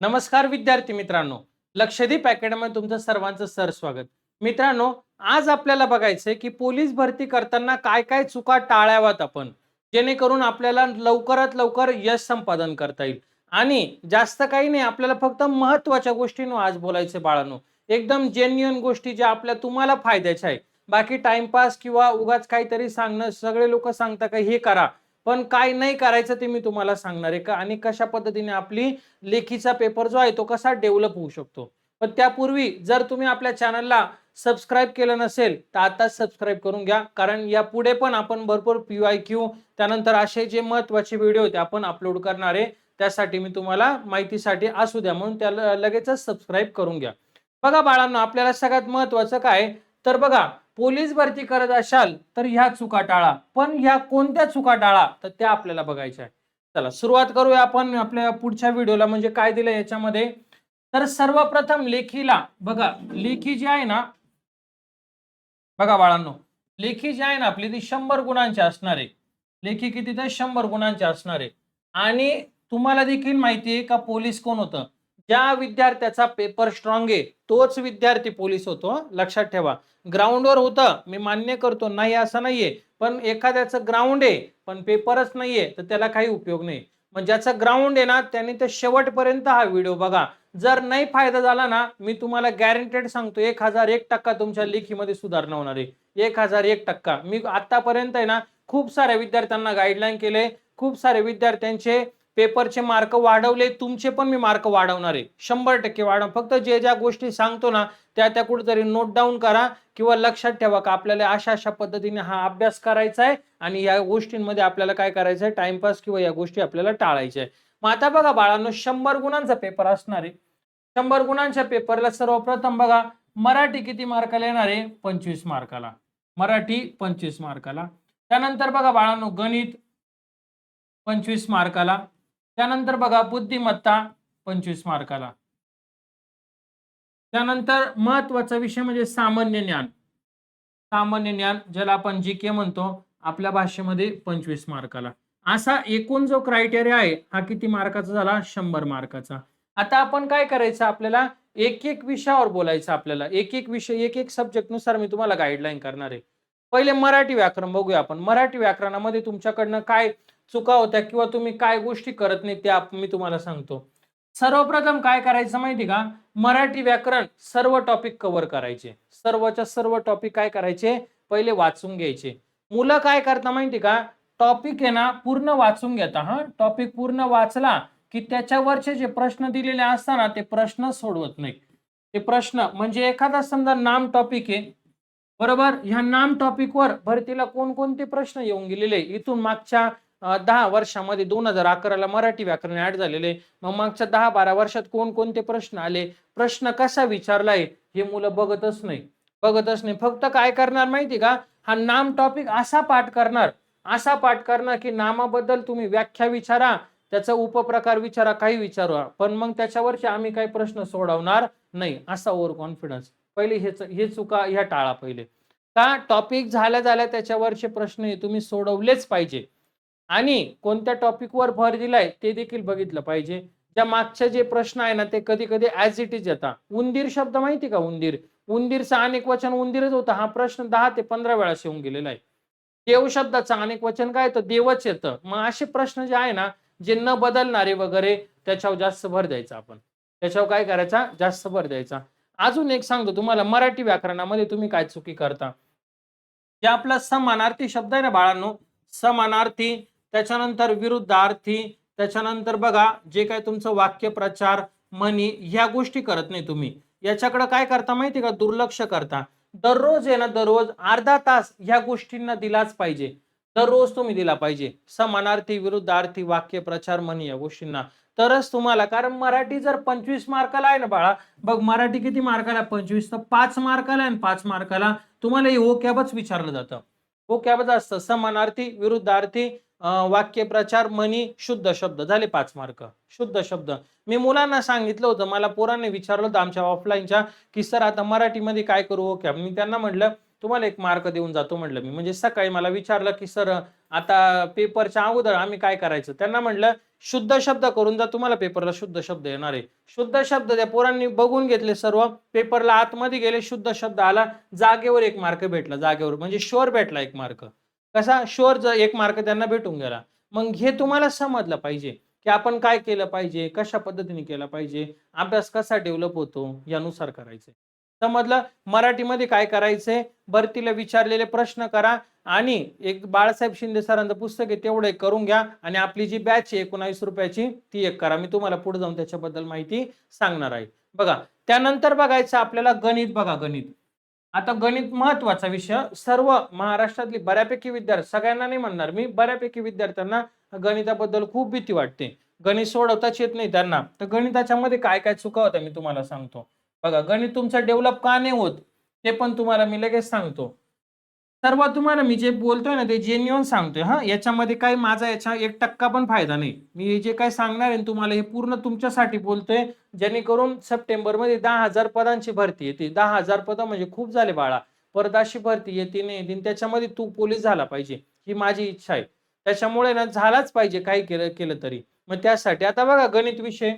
नमस्कार विद्यार्थी मित्रांनो. लक्षदीप अकॅडमी तुमचं सर्वांचं सर स्वागत. मित्रांनो आज आपल्याला बघायचंय की पोलीस भरती करताना काय काय चुका टाळाव्यात आपण जेणेकरून आपल्याला लवकरात लवकर यश संपादन करता येईल. आणि जास्त काही नाही आपल्याला फक्त महत्त्वाच्या गोष्टींवर आज बोलायचे बाळांनो. एकदम जेन्युअन गोष्टी ज्या आपल्या तुम्हाला फायद्याच्या आहे बाकी टाइमपास किंवा उगाच काहीतरी सांगणं सगळे लोक सांगता का हे करा. पण काय नाही करायचं ते मी तुम्हाला सांगणार आहे का? आणि कशा पद्धतीने आपली लेखीचा पेपर जो आहे तो कसा डेव्हलप होऊ शकतो? पण त्यापूर्वी जर तुम्ही आपल्या चॅनलला सबस्क्राईब केलं नसेल तर आता सबस्क्राईब करून घ्या. कारण या पुढे पण आपण भरपूर पी आय क्यू त्यानंतर असे जे महत्त्वाचे व्हिडिओ ते आपण अपलोड करणार आहे. त्यासाठी मी तुम्हाला माहितीसाठी असू द्या म्हणून त्याला लगेचच सबस्क्राईब करून घ्या. बघा बाळांना आपल्याला सगळ्यात महत्वाचं काय? तर बघा पोलीस भरती करत असाल तर ह्या चुका टाळा. पण ह्या कोणत्या चुका टाळा? तर त्या आपल्याला बघायच्या आहे चला सुरुवात करूया आपण आपल्या पुढच्या व्हिडिओला. म्हणजे काय दिलं याच्यामध्ये? तर सर्वप्रथम लेखीला बघा लेखी जी आहे ना बघा बाळांनो लेखी जी आहे ना आपली ती शंभर गुणांची असणार. आहे लेखी किती तर शंभर गुणांची असणार. आहे आणि तुम्हाला देखील माहिती आहे का पोलीस कोण होतं? ज्या विद्यार्थ्याचा पेपर स्ट्रॉंग आहे तोच विद्यार्थी पोलीस होतो लक्षात ठेवा. ग्राउंडवर होतं मी मान्य करतो नाही असं नाहीये. पण एखाद्याचं ग्राउंड आहे पण पेपरच नाहीये तर त्याला काही उपयोग नाही. मग ज्याचं ग्राउंड आहे ना त्याने तर शेवटपर्यंत हा व्हिडिओ बघा. जर नाही फायदा झाला ना मी तुम्हाला गॅरंटेड सांगतो एक हजार एक टक्का तुमच्या लेखीमध्ये सुधारणा होणार आहे. एक हजार एक टक्का. मी आतापर्यंत आहे ना खूप साऱ्या विद्यार्थ्यांना गाईडलाईन केले खूप सारे विद्यार्थ्यांचे पेपरचे मार्क वाढवले तुमचे पण मी मार्क वाढवणार आहे. शंभर टक्के वाढव. फक्त जे ज्या गोष्टी सांगतो ना त्या त्या कुठेतरी नोट डाऊन करा किंवा लक्षात ठेवा का आपल्याला अशा अशा पद्धतीने हा अभ्यास करायचा आहे आणि या गोष्टींमध्ये आपल्याला काय करायचं आहे? टाइमपास किंवा या गोष्टी आपल्याला टाळायच्या आहे मग आता बघा बाळांनो शंभर गुणांचा पेपर असणार आहे. शंभर गुणांच्या पेपरला सर्वप्रथम बघा मराठी किती मार्काला येणार आहे? पंचवीस मार्काला. मराठी पंचवीस मार्काला. त्यानंतर बघा बाळांनो गणित पंचवीस मार्काला. त्यानंतर बघा बुद्धिमत्ता पंचवीस मार्काला. त्यानंतर महत्त्वाचा विषय म्हणजे सामान्य ज्ञान. सामान्य ज्ञान ज्याला आपण जी के म्हणतो आपल्या भाषेमध्ये पंचवीस मार्काला. असा एकूण जो क्रायटेरिया आहे हा किती मार्काचा झाला? शंभर मार्काचा. आता आपण काय करायचं? आपल्याला एक एक विषयावर बोलायचं आपल्याला. एक एक विषय एक एक सब्जेक्टनुसार मी तुम्हाला गाईडलाईन करणार आहे. पहिले मराठी व्याकरण बघूया आपण. मराठी व्याकरणामध्ये तुमच्याकडनं काय चुका होत्या किंवा तुम्ही काय गोष्टी करत नाही त्या मी तुम्हाला सांगतो. सर्वप्रथम काय करायचं माहिती का? मराठी व्याकरण सर्व टॉपिक कव्हर करायचे. सर्वच्या सर्व टॉपिक काय करायचे? पहिले वाचून घ्यायचे. मुलं काय करता माहिती का? टॉपिक आहे ना पूर्ण वाचून घेता हा? टॉपिक पूर्ण वाचला की त्याच्यावरचे जे प्रश्न दिलेले असताना ते प्रश्न सोडवत नाही ते प्रश्न म्हणजे एखादा समजा नाम टॉपिक आहे बरोबर? ह्या नाम टॉपिकवर भरतीला कोणकोणते प्रश्न येऊन गेलेले? इथून मागच्या दहा वर्षामध्ये दोन हजार अकराला मराठी व्याकरण ऍड झालेले. मग मागच्या दहा बारा वर्षात कोणकोणते प्रश्न आले? प्रश्न कसा विचारलाय हे मुलं बघतच नाही. बघतच नाही. फक्त काय करणार माहिती का? हा नाम टॉपिक असा पाठ करणार. असा पाठ करणार की नामाबद्दल तुम्ही व्याख्या विचारा. त्याचा उपप्रकार विचारा काही विचारा पण मग त्याच्यावरचे आम्ही काही प्रश्न सोडवणार नाही असा ओव्हर कॉन्फिडन्स पहिले हे हे चुका ह्या टाळा पहिले. का? टॉपिक झाल्या झाल्या त्याच्यावरचे प्रश्न हे तुम्ही सोडवलेच पाहिजे. आणि कोणत्या टॉपिकवर भर दिलाय ते देखील बघितलं पाहिजे. ज्या मागचे जे प्रश्न आहे ना ते कधी कधी ऍज इट इज येतात. उंदीर शब्द माहिती का उंदीर? उंदीरचा अनेक वचन उंदीरच होता. हा प्रश्न दहा ते पंधरा वेळा येऊन गेलेला आहे. देव शब्दाचं अनेक वचन काय येतं? देवच येतं. मग असे प्रश्न जे आहे ना जे न बदलणारे वगैरे त्याच्यावर जास्त भर द्यायचा आपण. त्याच्यावर काय करायचा? जास्त भर द्यायचा. अजून एक सांगतो तुम्हाला. मराठी व्याकरणामध्ये तुम्ही काय चुकी करता? जे आपला समानार्थी शब्द आहे ना बाळांनो समानार्थी त्याच्यानंतर विरुद्धार्थी त्याच्यानंतर बघा जे काय तुमचं वाक्य प्रचार म्हणी ह्या गोष्टी करत नाही तुम्ही. याच्याकडे काय करता माहिती का? दुर्लक्ष करता. दररोज आहे ना दररोज अर्धा तास ह्या गोष्टींना दिलाच पाहिजे. दररोज तुम्ही दिला पाहिजे. समानार्थी विरुद्धार्थी वाक्य प्रचार म्हणी या गोष्टींना. तरच तुम्हाला कारण मराठी जर पंचवीस मार्काला आहे ना बाळा बघ मराठी किती मार्काला? पंचवीस तर पाच मार्काला आहे आणि पाच मार्काला तुम्हाला हो कॅबच विचारलं जातं. हो असतं. समानार्थी विरुद्धार्थी वाक्य प्रचार म्हणी शुद्ध शब्द. झाले पाच मार्क. शुद्ध शब्द. मी मुलांना सांगितलं होतं. मला पोरांनी विचारलं होतं आमच्या ऑफलाईनच्या की सर आता मराठीमध्ये काय करू? ओके. मी त्यांना म्हटलं तुम्हाला एक मार्क देऊन जातो म्हटलं मी. म्हणजे सकाळी मला विचारलं की सर आता पेपरच्या अगोदर आम्ही काय करायचं? त्यांना म्हटलं शुद्ध शब्द करून जा तुम्हाला पेपरला शुद्ध शब्द येणार आहे. शुद्ध शब्द त्या पोरांनी बघून घेतले सर्व. पेपरला आतमध्ये गेले शुद्ध शब्द आला. जागेवर एक मार्क भेटला जागेवर. म्हणजे शोर भेटला एक मार्क. कसा? शोर एक मार्क त्यांना भेटून गेला. मग हे तुम्हाला समजलं पाहिजे की आपण काय केलं पाहिजे कशा पद्धतीने केलं पाहिजे अभ्यास कसा डेव्हलप होतो यानुसार करायचं समजलं? मराठीमध्ये काय करायचंय? भरतीला विचारलेले प्रश्न करा आणि एक बाळासाहेब शिंदे सरांचं पुस्तक आहे तेवढं एक करून घ्या आणि आपली जी बॅच आहे एकोणावीस रुपयाची ती एक करा. मी तुम्हाला पुढे जाऊन त्याच्याबद्दल माहिती सांगणार आहे. बघा त्यानंतर बघायचं आपल्याला गणित. बघा गणित. आता गणित महत्त्वाचा विषय. सर्व महाराष्ट्रातली बऱ्यापैकी विद्यार्थी सगळ्यांना नाही म्हणणार मी बऱ्यापैकी विद्यार्थ्यांना गणिताबद्दल खूप भीती वाटते. गणित सोडवताच येत नाही त्यांना. तर गणिताच्या मध्ये काय काय चुका होत्या मी तुम्हाला सांगतो. बघा गणित तुमचं डेव्हलप का नाही होत ते पण तुम्हाला मी लगेच सांगतो. सर्व तुम्हाला मी जे बोलतोय ना ते जेन्युअन सांगतोय हा? याच्यामध्ये काही माझा याच्या एक टक्का पण फायदा नाही. मी जे काही सांगणार आहे तुम्हाला हे पूर्ण तुमच्यासाठी बोलतोय जेणेकरून सप्टेंबरमध्ये दहा हजार पदांची भरती येते. दहा हजार पद म्हणजे खूप झाले बाळा. परदाशी भरती येते नाही येते. त्याच्यामध्ये तू पोलीस झाला पाहिजे ही माझी इच्छा आहे. त्याच्यामुळे ना झालाच पाहिजे काही केलं केलं तरी. मग त्यासाठी आता बघा गणित विषय.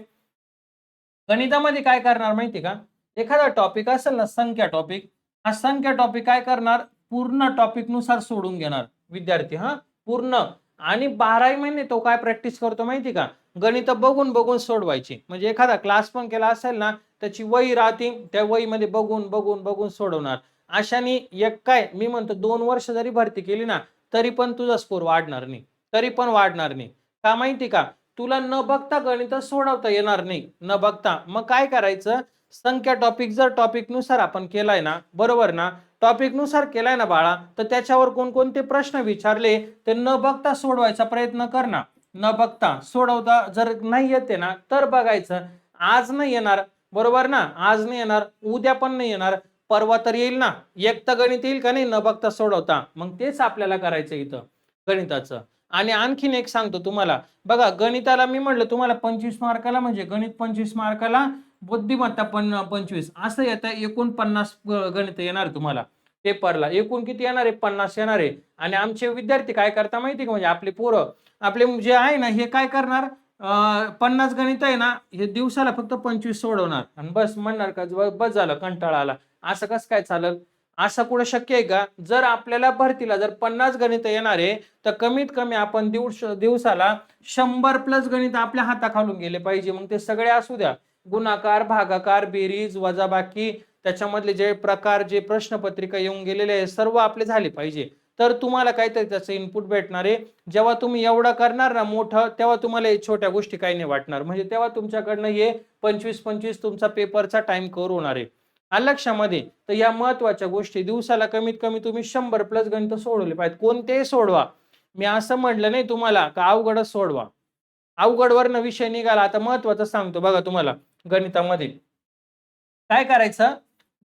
गणितामध्ये काय करणार माहिती का? एखादा टॉपिक असेल ना संख्या टॉपिक हा संख्या टॉपिक काय करणार? पूर्ण टॉपिकनुसार सोडून घेणार. विद्यार्थी हा? पूर्ण. आणि बाराही महिने तो काय प्रॅक्टिस करतो माहिती का? गणित बघून बघून सोडवायची. म्हणजे एखादा क्लास पण केला असेल ना त्याची वही राहते त्या वहीमध्ये बघून बघून बघून सोडवणार. अशाने एक काय मी म्हणतो दोन वर्ष जरी भरती केली ना तरी पण तुझा स्कोर वाढणार नाही. तरी पण वाढणार नाही. का माहिती का? तुला न बघता गणित सोडवता येणार नाही. न बघता. मग काय करायचं? संख्या टॉपिक जर टॉपिकनुसार आपण केलाय ना बरोबर ना? टॉपिकनुसार केलाय ना बाळा तर त्याच्यावर कोणकोणते प्रश्न विचारले ते न बघता सोडवायचा प्रयत्न कर ना. न बघता सोडवता जर नाही येते ना तर बघायचं. आज नाही येणार बरोबर ना? आज नाही येणार उद्या पण नाही येणार परवा तर येईल ना? एक तर गणित येईल का नाही? न बघता सोडवता. मग तेच आपल्याला करायचं इथं गणिताचं. आणि आणखीन एक सांगतो तुम्हाला. बघा गणिताला मी म्हटलं तुम्हाला पंचवीस मार्काला म्हणजे गणित पंचवीस मार्काला बुद्धिमत्ता पण पंचवीस. असं येतं एकूण पन्नास गणित येणार तुम्हाला. पेपरला. एकूण किती येणार आहे? पन्नास येणार आहे. आणि आमचे विद्यार्थी काय करता माहिती का? म्हणजे आपले पोरं आपले जे आहे ना हे काय करणार? पन्नास गणित आहे ना हे दिवसाला फक्त पंचवीस सोडवणार. आणि बस म्हणणार का बस झालं कंटाळा आला. असं कसं काय चालल? असं कुठं शक्य आहे का? जर आपल्याला भरतीला जर पन्नास गणित येणार आहे तर कमीत कमी आपण दिवस दिवसाला शंभर प्लस गणित आपल्या हाताखालून गेले पाहिजे. मग ते सगळे असू द्या. गुणाकार भागाकार बेरीज वजाबाकी त्याच्यामधले जे प्रकार जे प्रश्नपत्रिका येऊन गेलेले आहे सर्व आपले झाले पाहिजे. तर तुम्हाला काहीतरी त्याचं इनपुट भेटणार आहे. जेव्हा तुम्ही एवढं करणार ना मोठं तेव्हा तुम्हाला हे छोट्या गोष्टी काही नाही वाटणार. म्हणजे तेव्हा तुमच्याकडनं हे पंचवीस पंचवीस तुमचा पेपरचा टाइम कव्हर होणार आहे. लक्षामध्ये तर या महत्त्वाच्या गोष्टी दिवसाला कमीत कमी तुम्ही शंभर प्लस गणित सोडवले पाहिजे कोणतेही सोडवा. मी असं म्हटलं नाही तुम्हाला का अवघडच सोडवा. अवघडवरनं विषय निघाला. आता महत्वाचं सांगतो बघा तुम्हाला. गणितामध्ये. काय करायचं?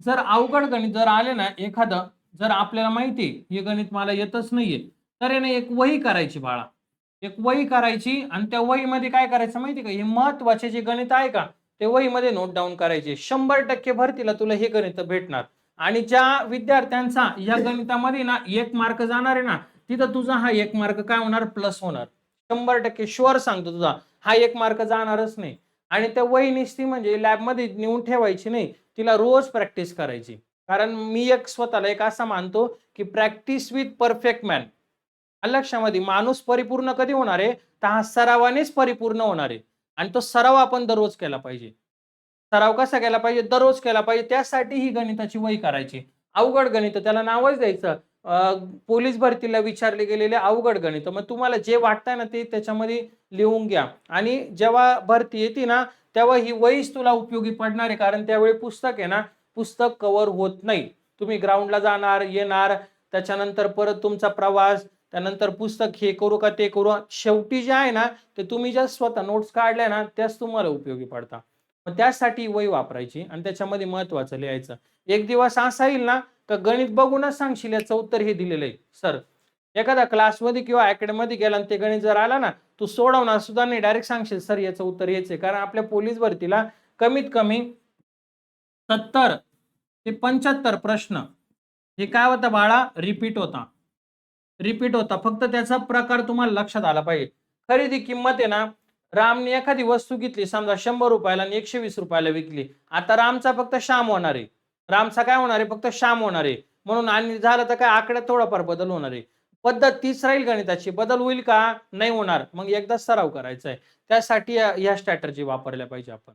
जर अवघड गणित जर आले ना एखादं जर आपल्याला माहिती हे गणित मला येतच नाहीये तर याने ना एक वही करायची बाळा. एक वही करायची आणि त्या वहीमध्ये काय करायचं माहिती का? हे महत्त्वाचे जे गणित आहे का ते वहीमध्ये नोट डाऊन करायचे. शंभर टक्के भरतीला तुला हे गणित भेटणार. आणि ज्या विद्यार्थ्यांचा या गणितामध्ये ना एक मार्क जाणार आहे ना तिथं तुझा हा एक मार्क काय होणार? प्लस होणार. शंभर टक्के शुअर सांगतो तुझा हा एक मार्क जाणारच नाही. आणि त्या वही निसती म्हणजे लॅबमध्ये नेऊन ठेवायची नाही तिला रोज प्रॅक्टिस करायची. कारण मी एक स्वतःला एक असा मानतो की प्रॅक्टिस विथ परफेक्ट मॅन लक्षामध्ये माणूस परिपूर्ण कधी होणार आहे? तर हा सरावानेच परिपूर्ण होणार आहे. आणि तो सराव आपण दररोज केला पाहिजे. सराव कसा केला पाहिजे? दररोज केला पाहिजे. त्यासाठी ही गणिताची वही करायची. अवघड गणित त्याला नावच द्यायचं. पोलीस भरतीला विचारले गेलेले अवघड गणित. मग तुम्हाला जे वाटतंय ना ते त्याच्यामध्ये लिहून घ्या. आणि जेव्हा भरती येते ना तेव्हा ही वहीच तुला उपयोगी पडणार आहे. कारण त्यावेळी पुस्तक आहे ना पुस्तक कव्हर होत नाही. तुम्ही ग्राउंडला जाणार येणार त्याच्यानंतर परत तुमचा प्रवास त्यानंतर पुस्तक हे करू का ते करू. शेवटी जे आहे ना ते तुम्ही ज्या स्वतः नोट्स काढल्या ना त्याच तुम्हाला उपयोगी पडता मग त्यासाठी वही वापरायची आणि त्याच्यामध्ये महत्वाचं लिहायचं. एक दिवस असा येईल ना तर गणित बघूनच सांगशील याचं उत्तर हे दिलेलं आहे. सर एखादा क्लासमध्ये किंवा अकॅडमीमध्ये गेला आणि ते गणित जर आला ना तू सोडवणार सुद्धा नाही. डायरेक्ट सांगशील सर याचं उत्तर हेच आहे. कारण आपल्या पोलीस भरतीला कमीत कमी सत्तर ते पंच्याहत्तर प्रश्न. हे काय होतं बाळा? रिपीट होता. रिपीट होता. फक्त त्याचा प्रकार तुम्हाला लक्षात आला पाहिजे. खरेदी किंमत आहे ना रामने एखादी वस्तू घेतली समजा शंभर रुपयाला आणि एकशे वीस रुपयाला विकली. आता रामचा फक्त शाम होणार आहे. रामचा काय होणार आहे? फक्त श्याम होणार आहे. म्हणून आणि झालं तर काय? आकड्यात थोडाफार बदल होणार आहे. पद्धत तीच राहील गणिताची. बदल होईल का? नाही होणार. मग एकदा सराव करायचा आहे. त्यासाठी या- स्ट्रॅटर्जी वापरल्या पाहिजे आपण.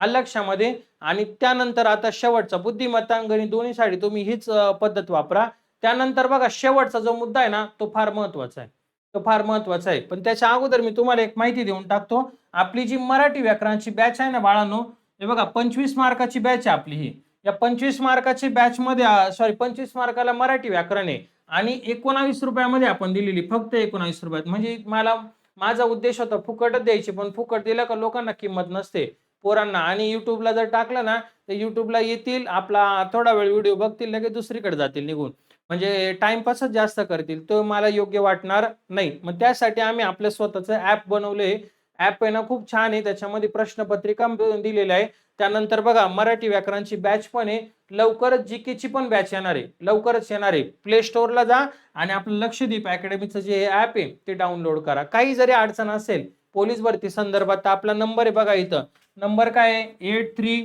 अलक्षामध्ये लक्षामध्ये आणि त्यानंतर आता शेवटचा बुद्धिमत्ता दोन्ही गणित तुम्ही हीच पद्धत वापरा. त्यानंतर बघा शेवटचा जो मुद्दा आहे ना तो फार महत्त्वाचा आहे. तो फार महत्त्वाचा आहे. पण त्याच्या अगोदर मी तुम्हाला एक माहिती देऊन टाकतो. आपली जी मराठी व्याकरणाची बॅच आहे ना बाळांनो हे बघा पंचवीस मार्काची बॅच आहे आपली ही. या पंचवीस मार्काची बॅच मध्ये सॉरी पंचवीस मार्काला मराठी व्याकरण आहे. आणि एकोणावीस रुपयामध्ये आपण दिलेली फक्त एकोणावीस रुपयात. म्हणजे मला माझा उद्देश होता फुकटच द्यायची पण फुकट दिलं का लोकांना किंमत नसते पोरांना. आणि युट्यूबला जर टाकलं ना तर युट्यूबला येतील आपला थोडा वेळ व्हिडिओ बघतील लगेच दुसरीकडे जातील निघून. म्हणजे टाइमपासच जास्त करतील तो मला योग्य वाटणार नाही. मग त्यासाठी आम्ही आपलं स्वतःचं ऍप बनवले ऍप आहे ना खूप छान आहे. त्याच्यामध्ये प्रश्नपत्रिका ब- दिलेली आहे. त्यानंतर बघा मराठी व्याकरणची बॅच पण आहे. लवकरच जी ची पण बॅच येणार आहे. लवकरच येणार आहे. प्ले स्टोअरला जा आणि आपलं लक्षद्वीप अकॅडमीचं जे ॲप आहे ते डाउनलोड करा. काही जरी अडचण असेल पोलीस भरती संदर्भात तर आपला नंबर आहे बघा इथं. नंबर काय आहे? Eight three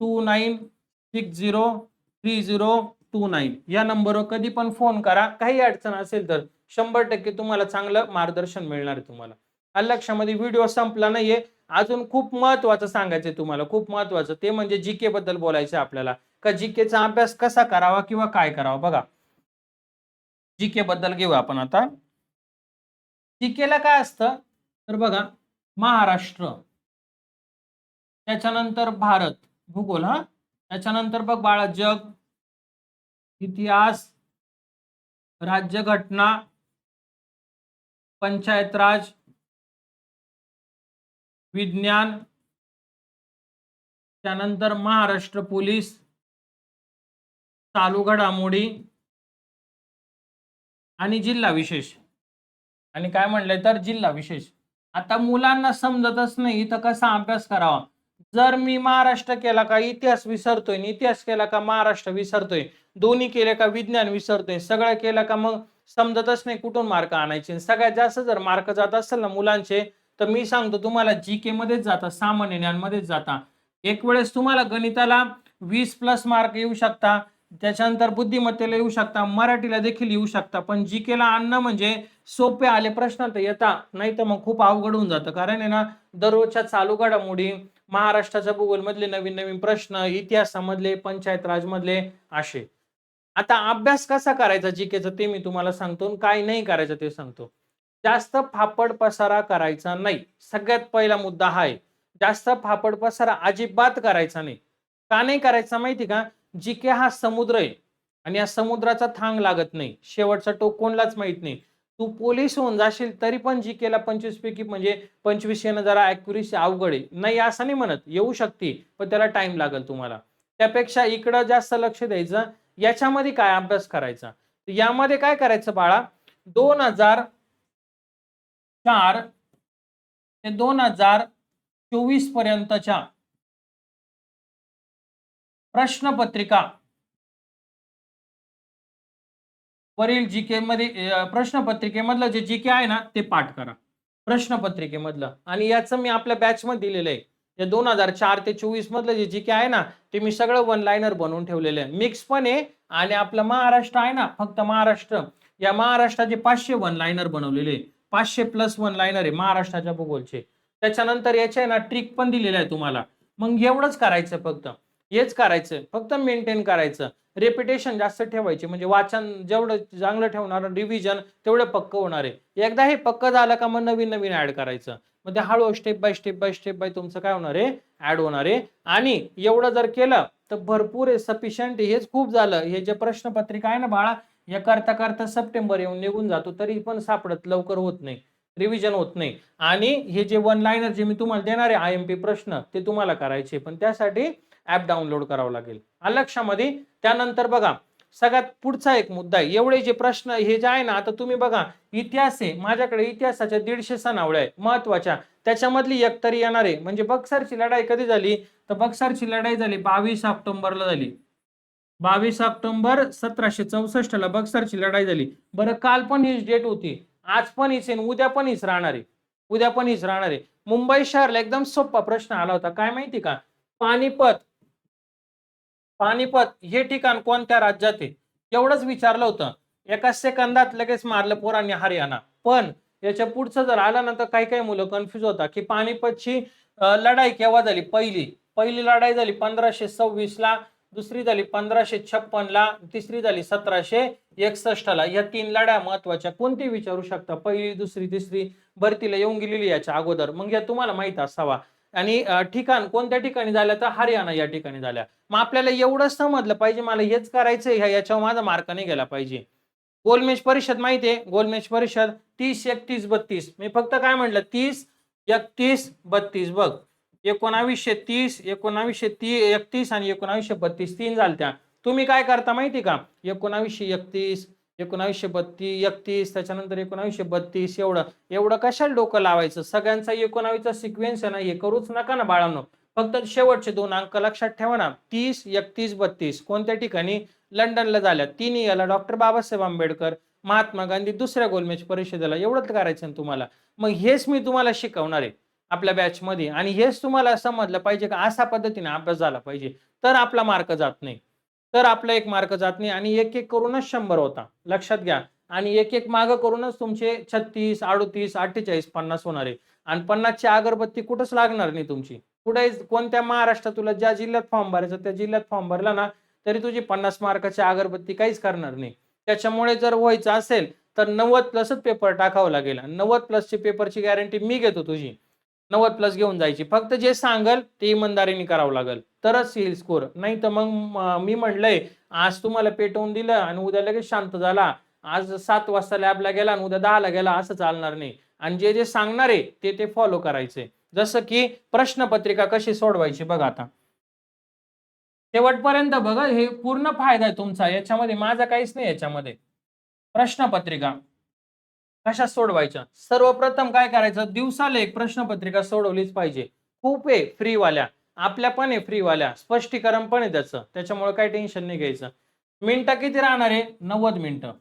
two nine six zero three zero two nine या नंबरवर कधी पण फोन करा. काही अडचण असेल तर शंभर टक्के तुम्हाला चांगलं मार्गदर्शन मिळणार आहे तुम्हाला. आलं लक्षामध्ये व्हिडिओ संपला नाहीये. अजून खूप महत्वाचं सांगायचं तुम्हाला. खूप महत्वाचं. ते म्हणजे जीके बद्दल बोलायचं आपल्याला. का जीकेचा अभ्यास कसा करावा किंवा काय करावा? बघा. जीके बद्दल घेऊ आपण आता. जीकेला काय असतं? तर बघा महाराष्ट्र. त्याच्यानंतर भारत. भूगोल हा? त्याच्यानंतर बघ बाळा जग. इतिहास. राज्यघटना. पंचायत राज विज्ञान त्यानंतर महाराष्ट्र पोलीस चालू घडामोडी आणि जिल्हा विशेष. आणि काय म्हणलंय तर जिल्हा विशेष. आता मुलांना समजतच नाही तर कसा अभ्यास करावा? जर मी महाराष्ट्र केला का इतिहास विसरतोय आणि इतिहास केला का महाराष्ट्र विसरतोय. दोन्ही केले का विज्ञान विसरतोय. सगळं केलं का मग समजतच नाही कुठून मार्क आणायचे. सगळ्यात जास्त जर मार्क जात असेल ना मुलांचे तर मी सांगतो तुम्हाला जी के मध्येच जाता सामान्य ज्ञानमध्येच जाता. एक वेळेस तुम्हाला गणिताला वीस प्लस मार्क येऊ शकता त्याच्यानंतर बुद्धिमत्तेला येऊ शकता मराठीला देखील येऊ शकता पण जी केला आणणं म्हणजे सोपे आले प्रश्न तर येता नाही तर मग खूप अवघड होऊन जातं. कारण आहे ना दररोजच्या चालू घडामोडी महाराष्ट्राच्या भूगोल मधले नवीन नवीन प्रश्न इतिहासामधले पंचायत राजमधले असे. आता अभ्यास कसा करायचा जी केचा ते मी तुम्हाला सांगतो आणि काय नाही करायचं ते सांगतो. जास्त फापड पसारा करायचा नाही. सगळ्यात पहिला मुद्दा हा आहे. जास्त फापड पसारा अजिबात करायचा नाही. का नाही करायचा माहिती का? जीके हा समुद्र आहे आणि या समुद्राचा थांग लागत नाही. शेवटचा टोक कोणलाच माहीत नाही. तू पोलीस होऊन जाशील तरी पण जीकेला पंचवीस पैकी म्हणजे पंचवीस येणं जरा अॅक्युरेसी अवघड आहे. नाही असं नाही म्हणत. येऊ शकते पण त्याला टाइम लागेल तुम्हाला. त्यापेक्षा इकडं जास्त लक्ष द्यायचं. याच्यामध्ये काय अभ्यास करायचा? यामध्ये काय करायचं बाळा? दोन हजार चार ते दोन हजार चोवीस पर्यंतच्या प्रश्नपत्रिका. वरील जी के मध्ये प्रश्नपत्रिकेमधलं जे जी के आहे ना ते पाठ करा. प्रश्नपत्रिकेमधलं. आणि याचं मी आपल्या बॅच मध्ये दिलेलं आहे. जे दोन हजार चार ते चोवीस मधलं जे जी के आहे ना ते मी सगळं वन लाईनर बनवून ठेवलेलं आहे. मिक्स पण आहे आणि आपलं महाराष्ट्र आहे ना फक्त महाराष्ट्र. या महाराष्ट्राचे पाचशे वन लाईनर बनवलेले आहे. पाचशे प्लस वन लाईनर आहे महाराष्ट्राच्या भूगोलचे. त्याच्यानंतर याचे आहे ना ट्रिक पण दिलेला आहे तुम्हाला. मग एवढंच करायचं फक्त. हेच करायचं. फक्त मेंटेन करायचं. रेपिटेशन जास्त ठेवायचे. म्हणजे वाचन जेवढं चांगलं ठेवणार रिव्हिजन तेवढं पक्क होणार आहे. एकदा हे पक्क झालं का मग नवीन नवीन ऍड करायचं. मग ते हळूहळू step by step by step by तुमचं काय होणार आहे? ऍड होणार आहे. आणि एवढं जर केलं तर भरपूर आहे सफिशियंट हेच खूप झालं. हे जे प्रश्नपत्रिका आहे ना बाळा या करता करता सप्टेंबर येऊन निघून जातो तरी पण सापडत लवकर होत नाही रिव्हिजन होत नाही. आणि हे जे वन लाईनर जे मी तुम्हाला देणार आहे आय एम पी प्रश्न ते तुम्हाला करायचे पण त्यासाठी ऍप डाउनलोड करावं लागेल. लक्षामध्ये त्यानंतर बघा सगळ्यात पुढचा एक मुद्दा आहे. एवढे जे प्रश्न हे जे आहे ना आता तुम्ही बघा इतिहास आहे. माझ्याकडे इतिहासाच्या दीडशे सणावळ्या आहे महत्त्वाच्या त्याच्यामधली एक तरी येणार आहे. म्हणजे बक्सरची लढाई कधी झाली? तर बक्सरची लढाई झाली बावीस ऑक्टोबरला झाली. बावीस ऑक्टोबर सतराशे चौसष्ट ला बक्सरची लढाई झाली. बरं काल पण हीच डेट होती. आज पण हीच आहे उद्या पण हीच राहणार आहे. उद्या पण हीच राहणार आहे. मुंबई शहरला एकदम सोपा प्रश्न आला होता. काय माहिती का? पानिपत पानिपत हे ठिकाण कोणत्या राज्यात आहे? एवढंच विचारलं होतं. एका सेकंदात लगेच मारलं पोरांनी हरियाणा. पण याच्या पुढचं जर आलं ना तर काही काही मुलं कन्फ्युज होता की पानिपतची लढाई केव्हा झाली? पहिली. पहिली लढाई झाली पंधराशे सव्वीस ला दुसरी झाली पंधराशे छप्पन ला तिसरी झाली सतराशे एकसष्टला. या तीन लढ्या महत्त्वाच्या. कोणती विचारू शकता? पहिली दुसरी तिसरी? भरतीला येऊन गेलेली याच्या अगोदर. मग या तुम्हाला माहीत असावा. आणि ठिकाण कोणत्या ठिकाणी झाल्या तर हरियाणा या ठिकाणी झाल्या. मग आपल्याला एवढंच समजलं पाहिजे. मला हेच करायचं ह्या याच्यावर माझा मार्क नाही गेला पाहिजे. गोलमेज परिषद माहिती आहे? गोलमेज परिषद तीस एकतीस बत्तीस. मी फक्त काय म्हटलं? तीस एकतीस बत्तीस. बघ. एकोणावीसशे तीस एकोणावीसशे ती एकतीस आणि एकोणावीसशे बत्तीस तीन झालत्या तुम्ही काय करता माहिती का? एकोणावीसशे एकतीस एकोणावीसशे बत्तीस एकतीस त्याच्यानंतर एकोणावीसशे बत्तीस एवढं. एवढं कशाला डोकं लावायचं? सगळ्यांचा एकोणावीसचा सिक्वेन्स आहे ना हे करूच नका ना बाळांनो. फक्त शेवटचे दोन अंक लक्षात ठेवा ना. तीस एकतीस बत्तीस. कोणत्या ठिकाणी? लंडनला झाल्या. तिन्ही याला डॉक्टर बाबासाहेब आंबेडकर महात्मा गांधी दुसऱ्या गोलमेज परिषदेला. एवढंच करायचं तुम्हाला. मग हेच मी तुम्हाला शिकवणार आहे. आपल्या बॅचमध्ये आणि हेच तुम्हाला समजलं पाहिजे का? अशा पद्धतीने अभ्यास झाला पाहिजे. तर आपला मार्क जात नाही. तर आपला एक मार्क जात नाही आणि एक एक करूनच शंभर होता. लक्षात घ्या. आणि एक एक माग करूनच तुमचे छत्तीस अडतीस अठ्ठेचाळीस पन्नास होणार आहे. आणि पन्नासची अगरबत्ती कुठंच लागणार नाही तुमची. कुठे कोणत्या महाराष्ट्रात तुला ज्या जिल्ह्यात फॉर्म भरायचा त्या जिल्ह्यात फॉर्म भरला ना तरी तुझी पन्नास मार्काची अगरबत्ती काहीच करणार नाही. त्याच्यामुळे जर व्हायचं असेल तर नव्वद प्लसच पेपर टाकावं लागेल. आणि नव्वद प्लसची पेपरची गॅरंटी मी घेतो तुझी. नव्वद प्लस घेऊन जायची. फक्त जे सांगल ते इमानदारीने करावं लागेल. तरच येईल स्कोर नाही तर मग मी म्हणलंय आज तुम्हाला पेटवून दिलं आणि उद्या लगेच शांत झाला. आज सात वाजता लॅबला गेला आणि उद्या दहाला गेला असं चालणार नाही. आणि जे जे सांगणार आहे ते ते फॉलो करायचे. जसं की प्रश्नपत्रिका कशी सोडवायची बघा आता. शेवटपर्यंत बघा हे पूर्ण फायदा आहे तुमचा. याच्यामध्ये माझा काहीच नाही याच्यामध्ये. प्रश्नपत्रिका. कशा सोडवायच्या? सर्वप्रथम काय करायचं? दिवसाला एक प्रश्नपत्रिका सोडवलीच पाहिजे. खूप आहे फ्रीवाल्या. आपल्या पण आहे फ्रीवाल्या. स्पष्टीकरण पण आहे त्याचं. त्याच्यामुळे काही टेन्शन नाही घ्यायचं. मिनिटं किती राहणार आहे? नव्वद मिनिटं.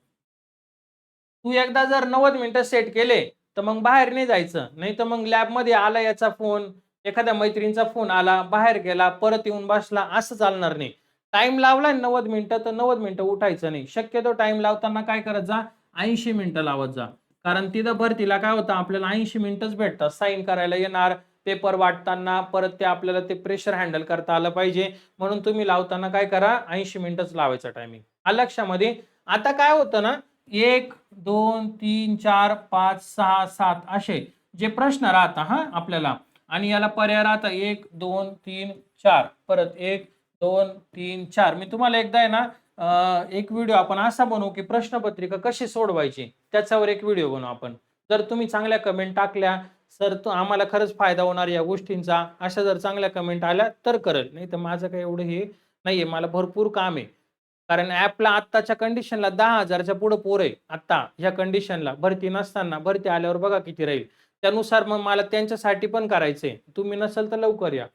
तू एकदा जर नव्वद मिनिटं सेट केले तर मग बाहेर नाही जायचं. नाही तर मग लॅबमध्ये आला याचा फोन एखाद्या मैत्रिणीचा फोन आला बाहेर गेला परत येऊन बसला असं चालणार नाही. टाइम लावला नव्वद मिनिटं तर नव्वद मिनिटं उठायचं नाही. शक्यतो टाइम लावताना काय करत जा? ऐंशी मिनिटं लावत जा. कारण तिथं भरतीला काय होतं आपल्याला ऐंशी मिनिटंच भेटतात. साईन करायला येणार पेपर वाटताना परत ते आपल्याला ते प्रेशर हँडल करता आलं पाहिजे. म्हणून तुम्ही लावताना काय करा ऐंशी मिनिटच लावायचं टायमिंग आ लक्षामध्ये आता काय होतं ना एक दोन तीन चार पाच सहा सात असे जे प्रश्न राहता हा आपल्याला. आणि याला पर्याय राहता एक दोन तीन चार. परत एक दोन तीन चार. मी तुम्हाला एकदा आहे ना एक व्हिडिओ आपण असा बनवू की प्रश्नपत्रिका कशी सोडवायची? त्याच्यावर एक व्हिडिओ बनवू आपण. जर तुम्ही चांगल्या कमेंट टाकल्या सर तो आम्हाला खरंच फायदा होणार या गोष्टींचा. अशा जर चांगल्या कमेंट आल्या तर करेल. नाही तर माझं काही एवढं हे नाहीये. मला भरपूर काम आहे. कारण ऍपला आत्ताच्या कंडिशनला दहा हजारच्या पुढं पोर आहे. आत्ता ह्या कंडिशनला भरती नसताना भरती आल्यावर बघा किती राहील. त्यानुसार मग मला त्यांच्यासाठी पण करायचंय. तुम्ही नसेल तर लवकर या.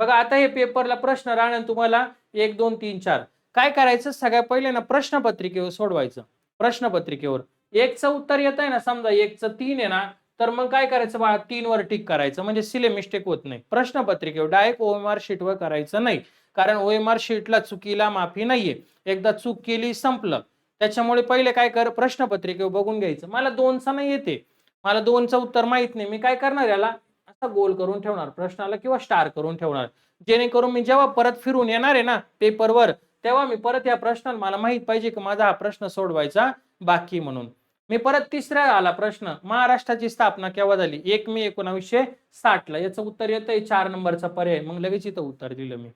बघा आता हे पेपरला प्रश्न राहणार तुम्हाला एक दोन तीन चार. काय करायचं? सगळ्या पहिले ना प्रश्नपत्रिकेवर सोडवायचं. प्रश्नपत्रिकेवर. एकचं उत्तर येत आहे ना समजा एकचं तीन आहे ना तर मग काय करायचं बाळा? तीन वर टिक करायचं. म्हणजे सिले मिस्टेक होत नाही. प्रश्नपत्रिकेवर डायरेक्ट ओएमआर शीटवर करायचं नाही. कारण ओएमआर शीटला चुकीला माफी नाहीये. एकदा चूक केली संपलं. त्याच्यामुळे पहिले काय कर? प्रश्नपत्रिकेवर बघून घ्यायचं. मला दोनचा नाही येते. मला दोनचं उत्तर माहीत नाही. मी काय करणार याला? असा गोल करून ठेवणार. प्रश्नाला किंवा स्टार करून ठेवणार. जेणेकरून मी जेव्हा परत फिरून येणार आहे ना पेपरवर तेव्हा मी परत या प्रश्नाला मला माहीत पाहिजे की माझा हा प्रश्न सोडवायचा बाकी म्हणून. मी परत तिसरा आला प्रश्न महाराष्ट्राची स्थापना केव्हा झाली? एक मे एकोणावीसशे साठ ला याचं उत्तर येतंय चार नंबरचा पर्याय. मग लगेच इथं उत्तर दिलं मी.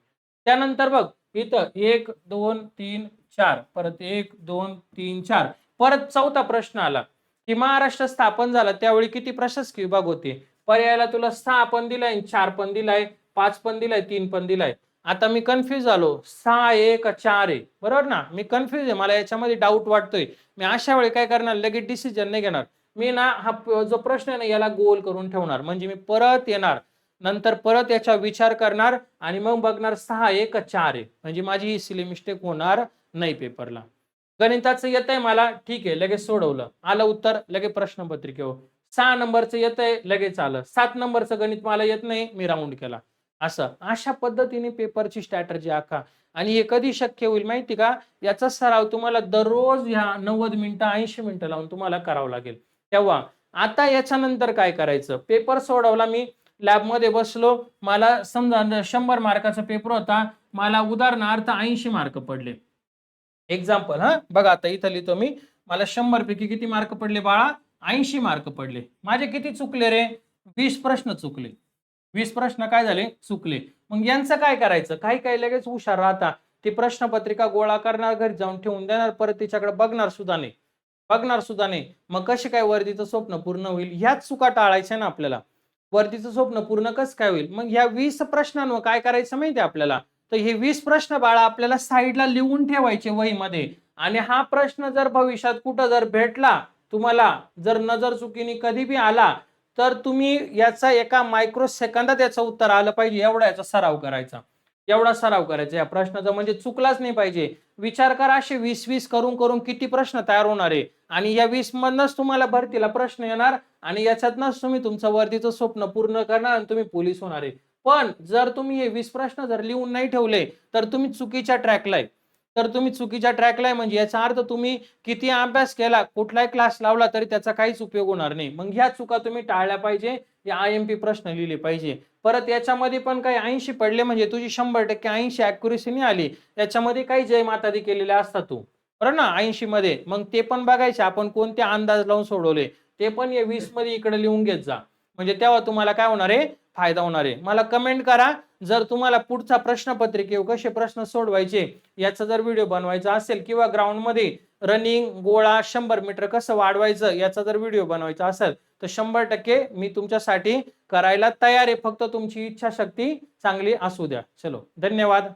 त्यानंतर बघ इथं एक दोन तीन चार. परत एक दोन तीन चार. परत चौथा प्रश्न आला की महाराष्ट्र स्थापन झाला त्यावेळी किती प्रशासकीय विभाग होते? पर्यायाला तुला सहा पण दिलाय चार पण दिलाय पाच पण दिलाय तीन पण दिलाय. आता मी कन्फ्युज झालो. सहा एक चार आहे बरोबर ना? मी कन्फ्युज आहे. मला याच्यामध्ये डाऊट वाटतोय. मी अशा वेळी काय करणार? लगेच डिसिजन नाही घेणार. मी ना हा जो प्रश्न आहे ना याला गोल करून ठेवणार. म्हणजे मी परत येणार. नंतर परत याचा विचार करणार आणि मग बघणार सहा एक चार आहे म्हणजे माझी ही सिली मिस्टेक होणार नाही पेपरला गणिताचं येत आहे मला. ठीक आहे लगेच सोडवलं. आलं उत्तर लगेच प्रश्नपत्रिकेवर. सहा नंबरचं येत आहे लगेच आलं. सात नंबरचं गणित मला येत नाही. मी राऊंड केला. असं. अशा पद्धतीने पेपरची स्ट्रॅटर्जी आखा. आणि हे कधी शक्य होईल माहिती का? याचा सराव तुम्हाला दररोज ह्या नव्वद मिनिटं ऐंशी मिनिटं लावून तुम्हाला करावं लागेल. तेव्हा आता याच्यानंतर काय करायचं? पेपर सोडवला मी. लॅबमध्ये बसलो. मला समजा शंभर मार्काचा पेपर होता. मला उदाहरणार्थ ऐंशी मार्क पडले. एक्झाम्पल हा? बघा आता इथं लिहितो मी. मला शंभर पैकी किती मार्क पडले बाळा? ऐंशी मार्क पडले. माझे किती चुकले रे? वीस प्रश्न चुकले. वीस प्रश्न काय झाले? चुकले. मग यांचं काय करायचं? काही काही लगेच हुशार राहता. ती प्रश्नपत्रिका गोळा करणार घरी जाऊन ठेवून देणार परत तिच्याकडे बघणार सुद्धा नाही. बघणार सुद्धा नाही. मग कसे काय वर्दीचं स्वप्न पूर्ण होईल? ह्याच चुका टाळायच्या ना आपल्याला. वर्दीचं स्वप्न पूर्ण कसं काय होईल? मग ह्या वीस प्रश्नांवर काय करायचं माहिती आपल्याला? तर हे वीस प्रश्न बाळा आपल्याला साईडला लिहून ठेवायचे वहीमध्ये. आणि हा प्रश्न जर भविष्यात कुठं जर भेटला तुम्हाला जर नजर चुकीने कधी बी आला तर तुम्ही याचा एका मायक्रो सेकंदात याचं उत्तर आलं पाहिजे. एवढा याचा सराव करायचा. एवढा सराव करायचा. या प्रश्नाचा म्हणजे चुकलाच नाही पाहिजे. विचार करा असे वीस वीस करून करून किती प्रश्न तयार होणार आहे. आणि या वीस मधनच तुम्हाला भरतीला प्रश्न येणार आणि याच्यातनच तुम्ही तुमचं वर्दीचं स्वप्न पूर्ण करणार आणि तुम्ही पोलीस होणार आहे. पण जर तुम्ही हे वीस प्रश्न जर लिहून नाही ठेवले तर तुम्ही चुकीच्या ट्रॅकला आहे. तर तुम्ही चुकीच्या ट्रॅकला आहे. म्हणजे याचा अर्थ तुम्ही किती अभ्यास केला कुठलाही क्लास लावला तरी त्याचा काहीच उपयोग होणार नाही. मग ह्या चुका तुम्ही टाळल्या पाहिजे. या आय एम पी प्रश्न लिहिले पाहिजे. परत याच्यामध्ये पण काही ऐंशी पडले म्हणजे तुझी शंभर टक्के ऐंशी अॅक्युरेसीने आली याच्यामध्ये काही जय मातादी केलेल्या असतात तू. बरं ना? ऐंशी मध्ये. मग ते पण बघायचे. आपण कोणते अंदाज लावून सोडवले? ते पण या वीसमध्ये इकडे लिहून घेत जा. म्हणजे तेव्हा तुम्हाला काय होणार आहे? फायदा होणार आहे. मला कमेंट करा. जर तुम्हाला पुढचा प्रश्नपत्रिके कसे प्रश्न सोडवायचे याचा जर व्हिडिओ बनवायचा असेल किंवा ग्राउंडमध्ये रनिंग गोळा शंभर मीटर कसं वाढवायचं याचा जर व्हिडिओ बनवायचा असेल तर शंभर टक्के मी तुमच्यासाठी करायला तयार आहे. फक्त तुमची इच्छाशक्ती चांगली असू द्या. चलो धन्यवाद.